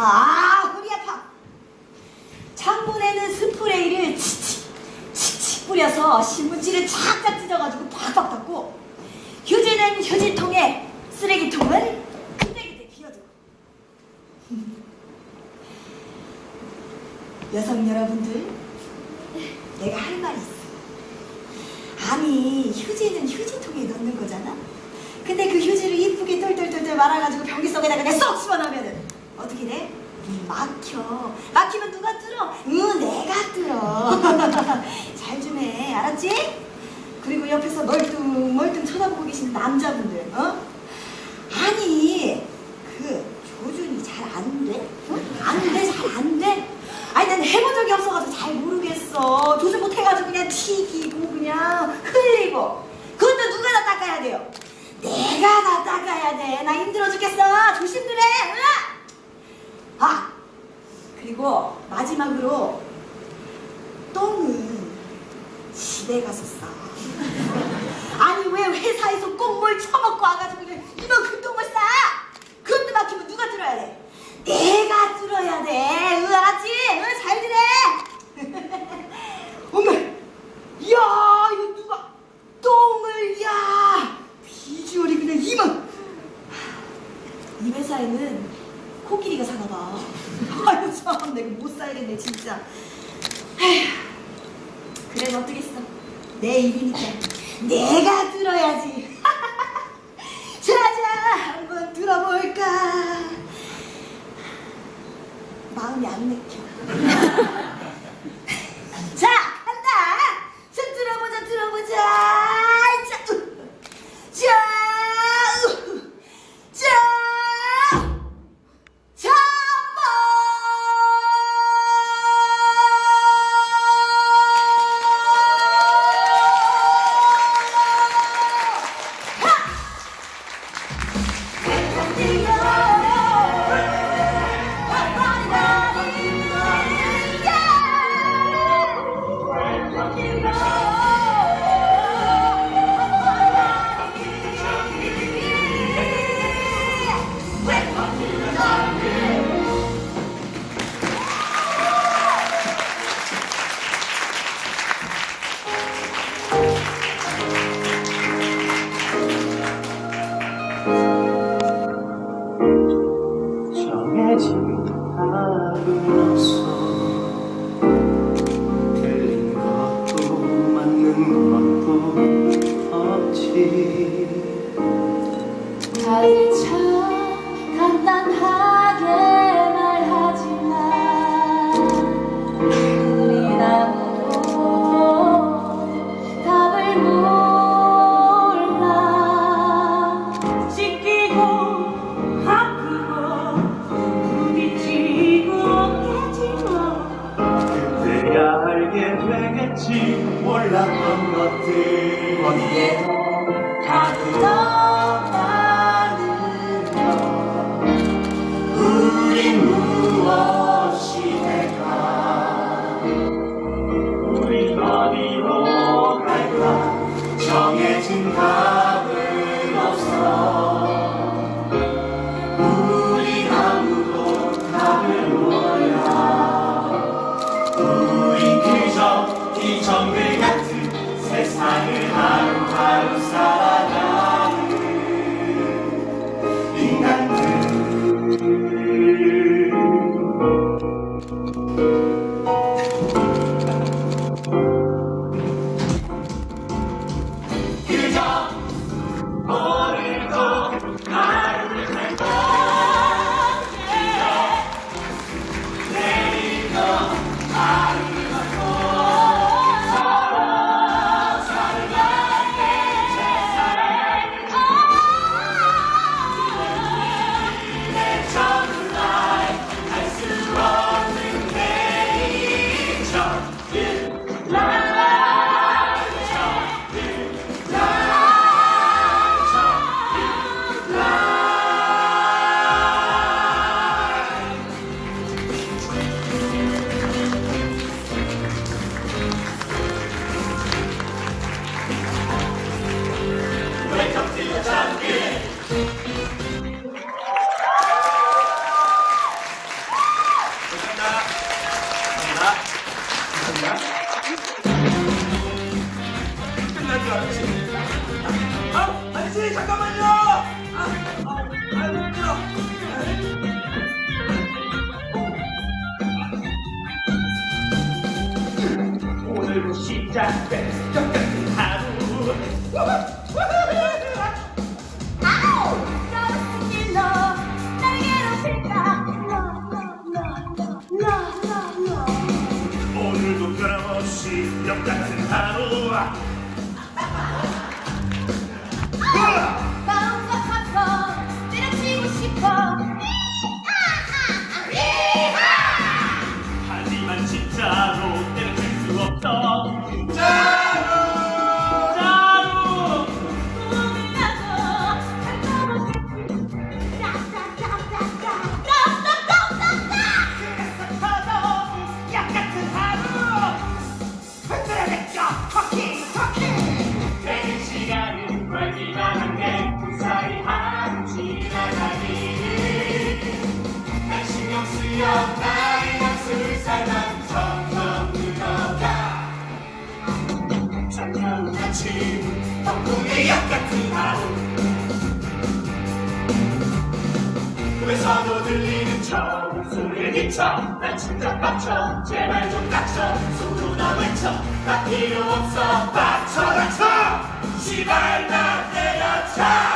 아, 허리 아파. 창문에는 스프레이를 치치, 치치 뿌려서 신문지를 착착 찢어가지고 팍팍 닦고, 휴지는 휴지통에, 쓰레기통은 그때그때 비워두고. 여성 여러분들, 내가 할 말이 있어. 아니, 휴지는 휴지통에 넣는 거잖아? 근데 그 휴지를 이쁘게 똘똘똘똘 말아가지고 변기 속에다가 그냥 쏙 집어넣으면은 어떻게 돼? 음, 막혀. 막히면 누가 뚫어? 응, 내가 뚫어. 잘 좀 해. 알았지? 그리고 옆에서 멀뚱 멀뚱 쳐다보고 계시는 남자분들, 어? 아니, 그 조준이 잘 안 돼? 응? 안 돼? 잘 안 돼? 아니, 난 해본 적이 없어가지고 잘 모르겠어. 조준 못해가지고 그냥 튀기고 그냥 흘리고. 그것도 누가 다 닦아야 돼요? 내가 다 닦아야 돼. 나 힘들어 죽겠어. 조심들 해. 으아! 아, 그리고 마지막으로 똥은 집에 가서 싸. 아니 왜 회사에서 꼭 뭘 처먹고 와가지고 이만큼 똥을 싸? 그것도 막히면 누가 들어야 돼? 내가 들어야 돼. 응 알았지? 응잘 들어. 어머, 이야 이거 누가 똥을 야 비주얼이 그냥 이만. 이 회사에는 코끼리가 사나 봐. 내가 못 살겠네 진짜. 에휴, 그래 어떻겠어. 내 일이니까 내가 들어야지. 자자 한번 들어볼까. 마음이 안 내 다들 참 간단하게 말하지만 우리 아무도 답을 몰라. 아프고 para o. 거야? 끝날 줄 알았지? 아, 아저씨 잠깐만요. 아, 아, 아, 힘들어. 오늘도 시작됐어. your dancing in battle. 덕분에 약같은 하루 그래서도 들리는 저 목소리에 미쳐 난 진짜 빡쳐 제발 좀 닥쳐 소로나 외쳐 나 필요 없어 빡쳐 닥쳐! 시발 나 때려쳐!